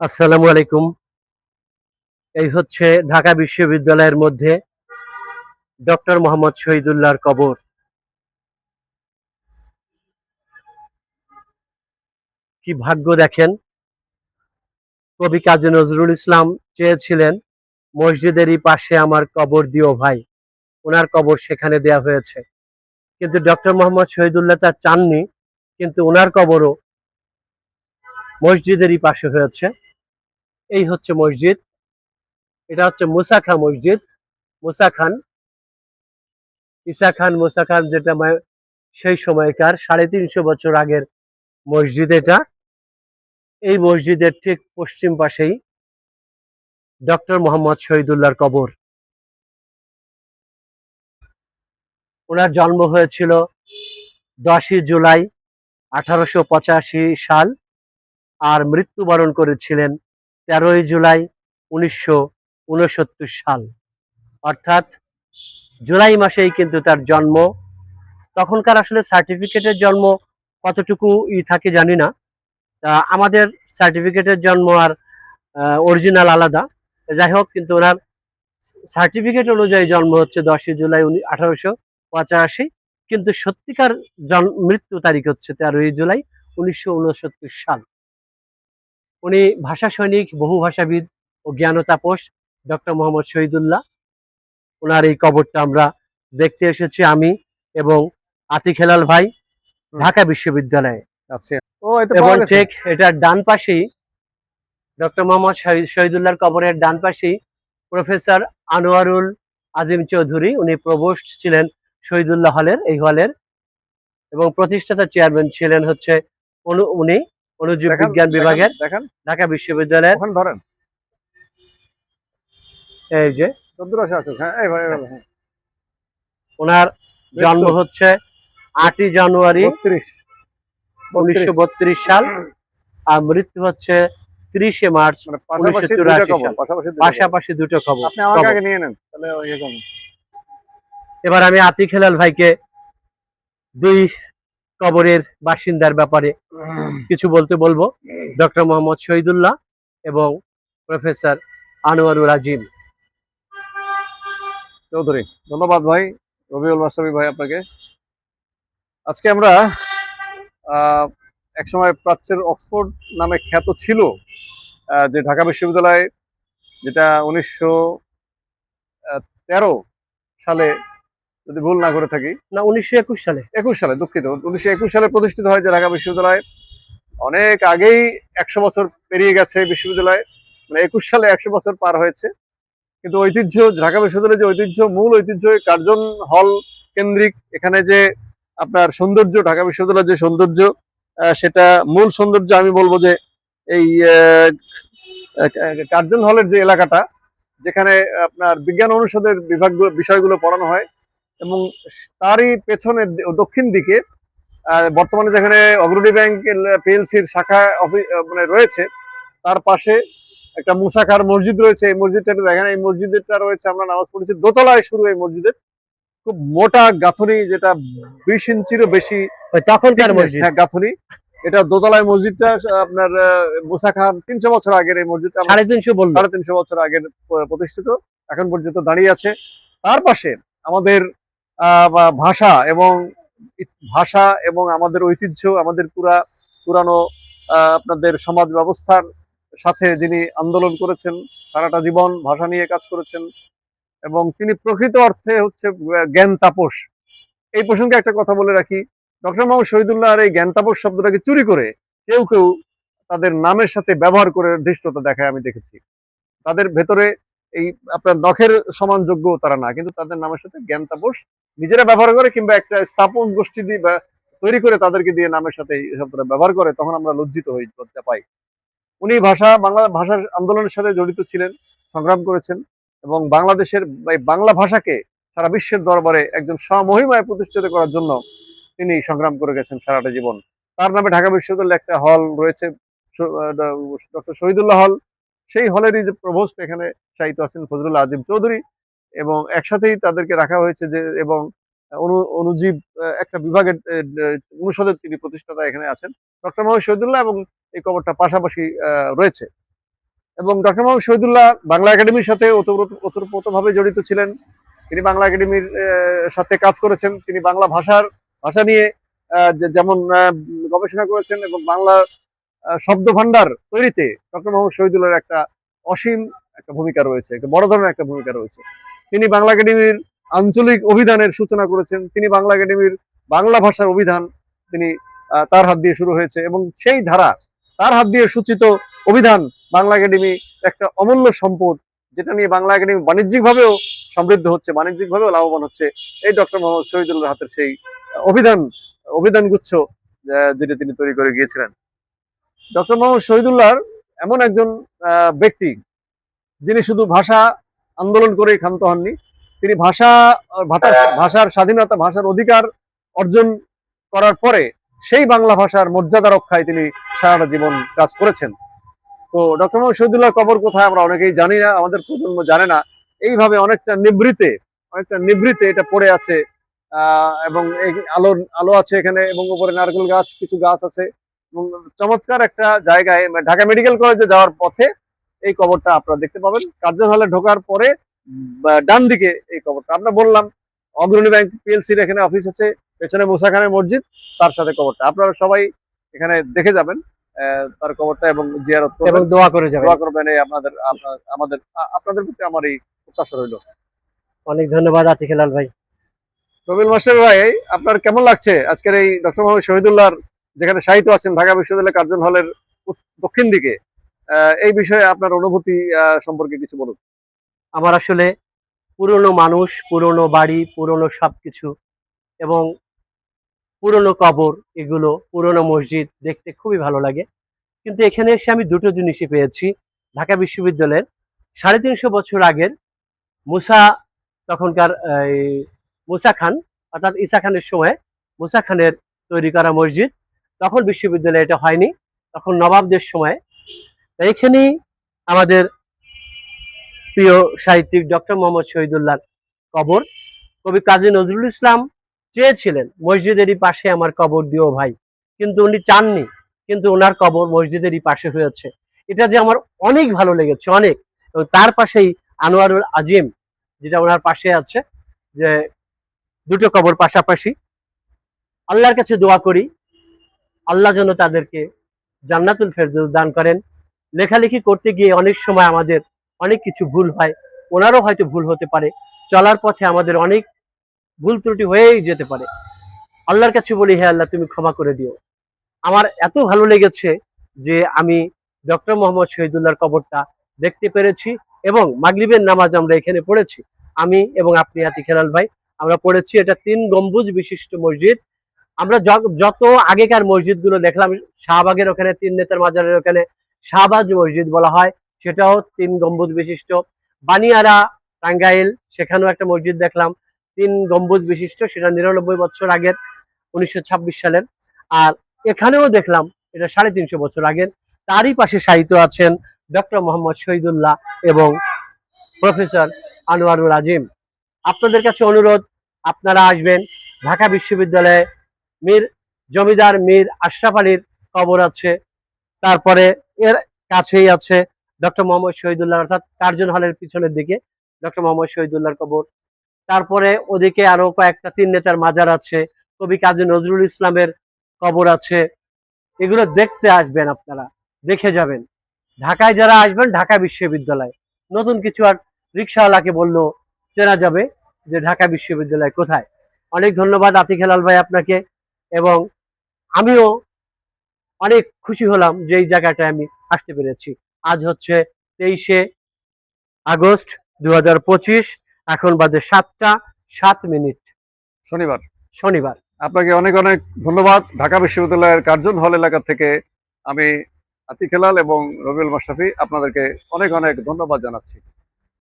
আসসালামু আলাইকুম। এই হচ্ছে ঢাকা বিশ্ববিদ্যালয়ের মধ্যে ডক্টর মোহাম্মদ শহীদুল্লাহর কবর। কি ভাগ্য দেখেন, কবি কাজী নজরুল ইসলাম চেয়েছিলেন মসজিদেরই পাশে আমার কবর দিও ভাই, ওনার কবর সেখানে দেয়া হয়েছে। কিন্তু ডক্টর মোহাম্মদ শহীদুল্লাহ তা চাননি, কিন্তু ওনার কবরও মসজিদেরই পাশে হয়েছে। এই হচ্ছে মসজিদ। এটা হচ্ছে মুসা খান মসজিদ। মুসা খান। ইসা খান, মুসা খান যেটা সেই সময়কার সাড়ে তিনশো বছর আগের মসজিদ এটা। এই মসজিদের ঠিক পশ্চিম পাশেই ডক্টর মোহাম্মদ শহীদুল্লাহর কবর। ওনার জন্ম হয়েছিল দশই জুলাই আঠারোশো পঁচাশি সাল। আর মৃত্যুবরণ করেছিলেন তেরোই জুলাই উনিশশো উনসত্তর সাল। অর্থাৎ জুলাই মাসেই কিন্তু তার জন্ম। তখনকার আসলে সার্টিফিকেটের জন্ম কতটুকু ই থাকে জানি না। তা আমাদের সার্টিফিকেটের জন্ম আর অরিজিনাল আলাদা। যাই হোক, কিন্তু ওনার সার্টিফিকেট অনুযায়ী জন্ম হচ্ছে দশই জুলাই উনি আঠারোশো পঁচাশি। কিন্তু সত্যিকার জন্ম মৃত্যু তারিখ হচ্ছে তেরোই জুলাই উনিশশো উনসত্তর সাল। উনি ভাষা সৈনিক বহু ভাষাবিদ ও জ্ঞান তাপস ডক্টর মোহাম্মদ শহীদুল্লাহ। ওনার এই কবরটা আমরা দেখতে এসেছি আমি এবং আতিক হেলাল ভাই ঢাকা বিশ্ববিদ্যালয়ে। আচ্ছা। এবং ঠিক এটার ডান পাশেই ডক্টর মোহাম্মদ শহীদ- শহীদুল্লাহর কবরের ডান পাশেই প্রফেসর আনোয়ারুল আজিম চৌধুরী উনি প্রভোস্ট ছিলেন শহীদুল্লাহ হলের এই হলের এবং প্রতিষ্ঠাতা চেয়ারম্যান ছিলেন হচ্ছে উনি অনুজীব বিজ্ঞান বিভাগের ঢাকা বিশ্ববিদ্যালয়ের ধরেন এই যে হ্যাঁ হ্যাঁ ওনার জন্ম হচ্ছে আটই জানুয়ারি উনিশশো বত্রিশ সাল আর মৃত্যু হচ্ছে তিরিশে মার্চ মানে পাশাপাশি 1984 দুইটা কবর, সাল। পাশাপাশি দুইটা কবর। পাশাপাশি দুটো খবর ইয়ে। এবার আমি আতিক হেলাল ভাইকে দুই কবরের বাসিন্দার ব্যাপারে কিছু বলতে বলব। ডক্টর মোহাম্মদ শহীদুল্লাহ এবং প্রফেসর আনোয়ারুল আজিম। চৌধুরী, ধন্যবাদ ভাই, রবিউল মাস্টাবি ভাই আপনাকে। আজকে আমরা একসময় প্রাচ্যের অক্সফোর্ড নামে খ্যাত ছিল যে ঢাকা বিশ্ববিদ্যালয়, যেটা উনিশশো তেরো সালে যদি ভুল না করে থাকি। না উনিশশো একুশ সালে। একুশ সালে দুঃখিত। উনিশশো একুশ সালে প্রতিষ্ঠিত হয় যে ঢাকা বিশ্ববিদ্যালয়। অনেক আগেই একশো বছর পেরিয়ে গেছে বিশ্ববিদ্যালয়। মানে একুশ সালে একশো বছর পার হয়েছে। কিন্তু ঐতিহ্য ঢাকা বিশ্ববিদ্যালয়ের যে ঐতিহ্য মূল ঐতিহ্য কার্জন হল কেন্দ্রিক এখানে যে আপনার সৌন্দর্য ঢাকা বিশ্ববিদ্যালয়ের যে সৌন্দর্য আহ, সেটা মূল সৌন্দর্য আমি বলব যে এই কার্জন হলের যে এলাকাটা যেখানে আপনার বিজ্ঞান অনুষদের বিভাগ বিষয়গুলো পড়ানো হয় এবং তারই পেছনে দক্ষিণ দিকে বর্তমানে যেখানে অগ্রণী ব্যাংক পিএলসির শাখা মানে রয়েছে তার পাশে একটা মুসাখার মসজিদ রয়েছে। এই মসজিদটা দেখেন এই মসজিদটা রয়েছে আমরা নামাজ পড়েছি। দোতলায় শুরু এই মসজিদের। খুব মোটা গাঁথনি যেটা বিশ ইঞ্চিরও বেশি তখনকার মসজিদ। হ্যাঁ, গাঁথনি। এটা দোতলায় মসজিদটা আপনার মুসা খান তিনশো বছর আগের এই মসজিদটা সাড়ে তিনশো সাড়ে তিনশো বছর আগের প্রতিষ্ঠিত এখন পর্যন্ত দাঁড়িয়ে আছে। তার পাশে আমাদের ভাষা এবং ভাষা এবং আমাদের ঐতিহ্য, আমাদের পুরা, পুরানো আপনাদের সমাজ ব্যবস্থার সাথে যিনি আন্দোলন করেছেন, সারাটা জীবন ভাষা নিয়ে কাজ করেছেন এবং তিনি প্রকৃত অর্থে হচ্ছে জ্ঞান তাপস। এই প্রসঙ্গে একটা কথা বলে রাখি, ডক্টর মোহাম্মদ শহীদুল্লাহ আর এই জ্ঞান তাপস শব্দটাকে চুরি করে কেউ কেউ তাদের নামের সাথে ব্যবহার করে ধৃষ্টতা দেখায়, আমি দেখেছি। তাদের ভেতরে এই আপনার নখের সমান যোগ্য তারা না, কিন্তু তাদের নামের সাথে জ্ঞান তাপস নিজেরা ব্যবহার করে কিংবা একটা স্থাপন গোষ্ঠী দিয়ে বা তৈরি করে তাদেরকে দিয়ে নামের সাথে ব্যবহার করে, তখন আমরা লজ্জিত হই, লজ্জা পাই। উনি ভাষা, বাংলা ভাষার আন্দোলনের সাথে জড়িত ছিলেন, সংগ্রাম করেছেন এবং বাংলাদেশের বাংলা ভাষাকে সারা বিশ্বের দরবারে একজন স্বমহিমায় প্রতিষ্ঠিত করার জন্য তিনি সংগ্রাম করে গেছেন সারাটা জীবন। তার নামে ঢাকা বিশ্ববিদ্যালয়ে একটা হল রয়েছে ডক্টর শহীদুল্লাহ হল। সেই হলেরই যে প্রভোস্ট এখানে শায়িত আছেন ফজলুল্লাহ আজিম চৌধুরী। এবং একসাথেই তাদেরকে রাখা হয়েছে যে, এবং অনু, অনুজীব একটা বিভাগের অনুষদের তিনি প্রতিষ্ঠাতা এখানে আছেন। ডক্টর মোহাম্মদ শহীদুল্লাহ এবং এই কবরটা পাশাপাশি রয়েছে। এবং ডক্টর মোহাম্মদ শহীদুল্লাহ বাংলা একাডেমির সাথে ওতপ্রোত- ওতপ্রোতভাবে জড়িত ছিলেন। তিনি বাংলা একাডেমির সাথে কাজ করেছেন। তিনি বাংলা ভাষার, ভাষা নিয়ে যেমন গবেষণা করেছেন এবং বাংলা শব্দ ভান্ডার তৈরিতে ডক্টর মোহাম্মদ শহীদুল্লাহর একটা অসীম একটা ভূমিকা রয়েছে। একটা বড় ধরনের একটা ভূমিকা রয়েছে। তিনি বাংলা একাডেমির আঞ্চলিক অভিধানের সূচনা করেছেন। তিনি বাংলা একাডেমির বাংলা ভাষার অভিধান তিনি তার হাত দিয়ে শুরু হয়েছে এবং সেই ধারা, তার হাত দিয়ে সূচিত অভিধান বাংলা একাডেমি একটা অমূল্য সম্পদ যেটা নিয়ে বাংলা একাডেমি বাণিজ্যিকভাবেও সমৃদ্ধ হচ্ছে, বাণিজ্যিকভাবেও লাভবান হচ্ছে। এই ডক্টর মোহাম্মদ শহীদুল্লাহ হাতের সেই অভিধান অভিধান গুচ্ছ যেটা তিনি তৈরি করে গিয়েছিলেন। ডক্টর মোহাম্মদ শহীদুল্লাহর এমন একজন ব্যক্তি যিনি শুধু ভাষা আন্দোলন করে ক্ষান্ত হননি। তিনি ভাষা ভাষার ভাষার স্বাধীনতা, ভাষার অধিকার অর্জন করার পরে সেই বাংলা ভাষার মর্যাদা রক্ষায় তিনি সারাটা জীবন কাজ করেছেন। তো ডক্টর মোহাম্মদ শহীদুল্লাহ কবর কোথায় আমরা অনেকেই জানি না, আমাদের প্রজন্ম জানে না। এইভাবে অনেকটা নিবৃতে অনেকটা নিবৃতে এটা পড়ে আছে এবং আলো আলো আছে এখানে, এবং উপরে নারকেল গাছ, কিছু গাছ আছে। এবং চমৎকার একটা জায়গায়, ঢাকা মেডিকেল কলেজে যাওয়ার পথে এই কবরটা আপনারা দেখতে পাবেন। কার্জন হলে ঢোকার পরে ডান দিকে এই কবরটা। আমরা বললাম অগ্রণী ব্যাংক পিএলসির এখানে অফিস আছে পেছনে মুসা খানের মসজিদ তার সাথে কবরটা। আপনারা সবাই এখানে দেখে যাবেন তার কবরটা এবং জিয়ারত এবং দোয়া করে যাবেন। দোয়া করবেন এই আপনাদের আমাদের আপনাদের প্রতি আমার এই প্রত্যাশা রইল। অনেক ধন্যবাদ আতিক হেলাল ভাই। রবিল মাস্টার ভাই আপনার কেমন লাগছে? আজকের এই ডক্টর মোহাম্মদ শহীদুল্লাহর যেখানে সাহিত্য আছেন ঢাকা বিশ্ববিদ্যালয় কার্জন হলের দক্ষিণ দিকে। এই বিষয়ে আপনার অনুভূতি সম্পর্কে কিছু বলুন। আমার আসলে পুরনো মানুষ, পুরনো বাড়ি, পুরনো সব কিছু এবং পুরনো কবর, এগুলো পুরনো মসজিদ দেখতে খুবই ভালো লাগে। কিন্তু এখানে এসে আমি দুটো জিনিসই পেয়েছি। ঢাকা বিশ্ববিদ্যালয়ের সাড়ে তিনশো বছর আগের মুসা তখনকার মুসা খান, অর্থাৎ ঈসা খানের সময় মুসা খানের তৈরি করা মসজিদ। তখন বিশ্ববিদ্যালয়ে এটা হয়নি। তখন নবাবদের সময় এখানেই আমাদের প্রিয় সাহিত্যিক ডক্টর মোহাম্মদ শহীদুল্লাহ কবর। কবি কাজী নজরুল ইসলাম চেয়েছিলেন মসজিদেরই পাশে আমার কবর দিও ভাই। কিন্তু উনি চাননি, কিন্তু ওনার কবর মসজিদেরই পাশে হয়েছে। এটা যে আমার অনেক ভালো লেগেছে, অনেক। এবং তার পাশেই আনোয়ারুল আজিম, যেটা ওনার পাশে আছে, যে দুটো কবর পাশাপাশি। আল্লাহর কাছে দোয়া করি, আল্লাহ যেন তাদেরকে জান্নাতুল ফেরদৌস দান করেন। লেখালেখি করতে গিয়ে অনেক সময় আমাদের অনেক কিছু ভুল হয়, ওনারও হয়তো ভুল হতে পারে। চলার পথে আমাদের অনেক ভুল ত্রুটি হয়েই যেতে পারে। আল্লাহর কাছে বলি, হে আল্লাহ, তুমি ক্ষমা করে দিও। আমার এত ভালো লেগেছে যে আমি ডক্টর মোহাম্মদ শহীদুল্লাহর কবরটা দেখতে পেরেছি এবং মাগরিবের নামাজ আমরা এখানে পড়েছি। আমি এবং আপনি আতি খেলাল ভাই, আমরা পড়েছি এটা তিন গম্বুজ বিশিষ্ট মসজিদ। আমরা যত আগেকার মসজিদগুলো দেখলাম, শাহবাগের ওখানে, তিন নেতার মাজারের ওখানে শাহবাজ মসজিদ বলা হয়। সেটাও তিন গম্বুজ বিশিষ্ট। বানিয়ারা, টাঙ্গাইল, সেখানেও একটা মসজিদ দেখলাম। তিন গম্বুজ বিশিষ্ট, সেটা নিরানব্বই বছর আগের, উনিশশো ছাব্বিশ সালের। আর এখানেও দেখলাম, এটা সাড়ে তিনশো বছর আগের। তারই পাশে সাহিত্য আছেন ডক্টর মোহাম্মদ শহীদুল্লাহ এবং প্রফেসর আনোয়ারুল আজিম। আপনাদের কাছে অনুরোধ, আপনারা আসবেন। ঢাকা বিশ্ববিদ্যালয়ে মীর, জমিদার মীর আশরাফ আলীর কবর আছে। তারপরে এর কাছেই আছে ডক্টর মোহাম্মদ শহীদুল্লাহ অর্থাৎ কার্জন হলের পিছনের দিকে ডক্টর মোহাম্মদ শহীদুল্লাহর কবর। তারপরে ওদিকে আরও কয়েকটা, তিন নেতার মাজার আছে, কবি কাজী নজরুল ইসলামের কবর আছে। এগুলো দেখতে আসবেন আপনারা, দেখে যাবেন। ঢাকায় যারা আসবেন, ঢাকা বিশ্ববিদ্যালয়। নতুন কিছু আর রিক্সাওয়ালাকে বলল, চেনা যাবে যে ঢাকা বিশ্ববিদ্যালয় কোথায়। অনেক ধন্যবাদ আতিক হেলাল ভাই আপনাকে, এবং আমিও অনেক খুশি হলাম যে এই জায়গাটায় আমি আসতে পেরেছি। আজ হচ্ছে তেইশে আগস্ট দু হাজার পঁচিশ এখন বাজে সাতটা সাত মিনিট। শনিবার। শনিবার। আপনাকে অনেক অনেক ধন্যবাদ। ঢাকা বিশ্ববিদ্যালয়ের কার্জন হল এলাকা থেকে আমি আতিক হেলাল এবং রবিউল মাশরাফি আপনাদেরকে অনেক অনেক ধন্যবাদ জানাচ্ছি।